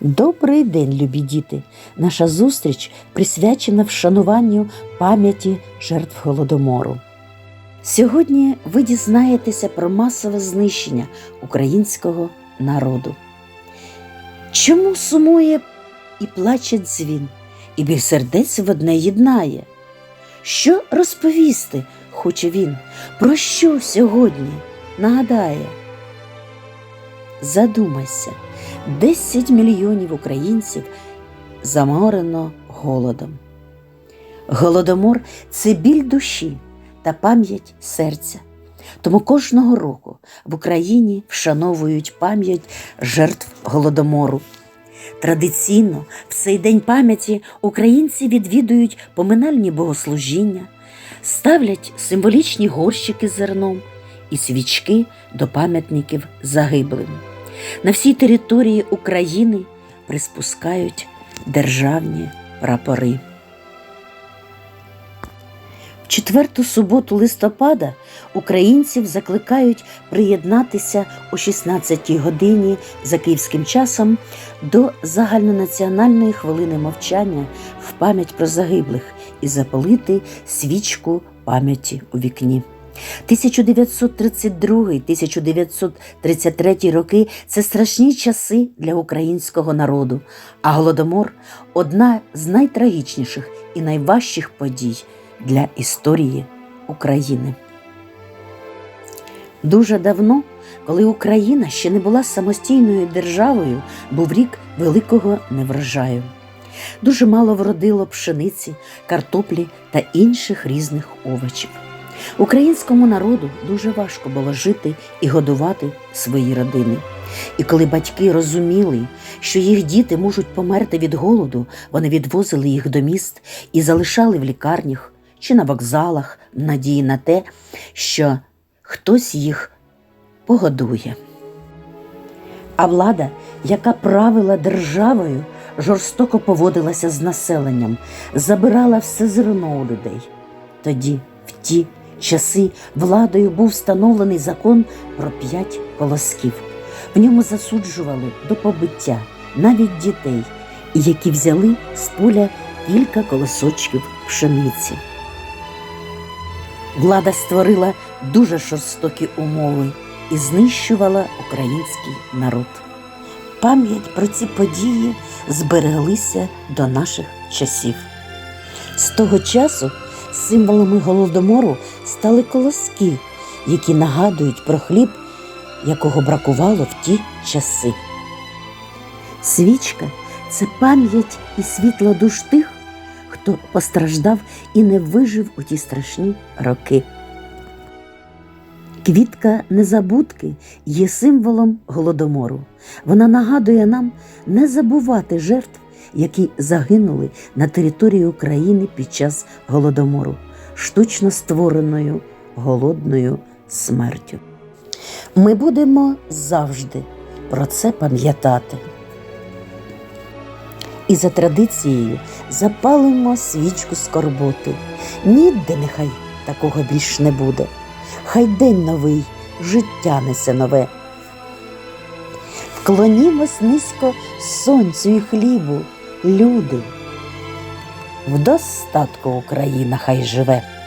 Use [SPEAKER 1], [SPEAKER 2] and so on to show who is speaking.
[SPEAKER 1] Добрий день, любі діти! Наша зустріч присвячена вшануванню пам'яті жертв голодомору. Сьогодні ви дізнаєтеся про масове знищення українського народу. Чому сумує і плаче дзвін, і біль сердець в одне єднає? Що розповісти хоче він? Про що сьогодні нагадає? Задумайся. 10 мільйонів українців заморено голодом. Голодомор це біль душі та пам'ять серця. Тому кожного року в Україні вшановують пам'ять жертв голодомору. Традиційно в цей день пам'яті українці відвідують поминальні богослужіння, ставлять символічні горщики з зерном і свічки до пам'ятників загиблим. На всій території України приспускають державні прапори. В четверту суботу листопада українців закликають приєднатися о 16-й годині за київським часом до загальнонаціональної хвилини мовчання в пам'ять про загиблих і запалити свічку пам'яті у вікні. 1932-1933 роки це страшні часи для українського народу, а голодомор одна з найтрагічніших і найважчих подій для історії України. Дуже давно, коли Україна ще не була самостійною державою, був рік великого неврожаю. Дуже мало вродило пшениці, картоплі та інших різних овочів. Українському народу дуже важко було жити і годувати свої родини. І коли батьки розуміли, що їх діти можуть померти від голоду, вони відвозили їх до міст і залишали в лікарнях чи на вокзалах в надії на те, що хтось їх погодує. А влада, яка правила державою, жорстоко поводилася з населенням, забирала все зерно у людей. Тоді, в ті часи, владою був встановлений закон про п'ять колосків. В ньому засуджували до побиття навіть дітей, які взяли з поля кілька колосочків пшениці. Влада створила дуже жорстокі умови і знищувала український народ. Пам'ять про ці події збереглися до наших часів. З того часу символами голодомору стали колоски, які нагадують про хліб, якого бракувало в ті часи. Свічка це пам'ять і світло душ тих, хто постраждав і не вижив у ті страшні роки. Квітка незабудки є символом голодомору. Вона нагадує нам не забувати жертв, які загинули на території України під час голодомору, штучно створеною голодною смертю. Ми будемо завжди про це пам'ятати. І за традицією запалимо свічку скорботи. Ніде нехай такого більш не буде. Хай день новий, життя несе нове. Вклонімось низько сонцю і хлібу, люди. В достатку Україна хай живе.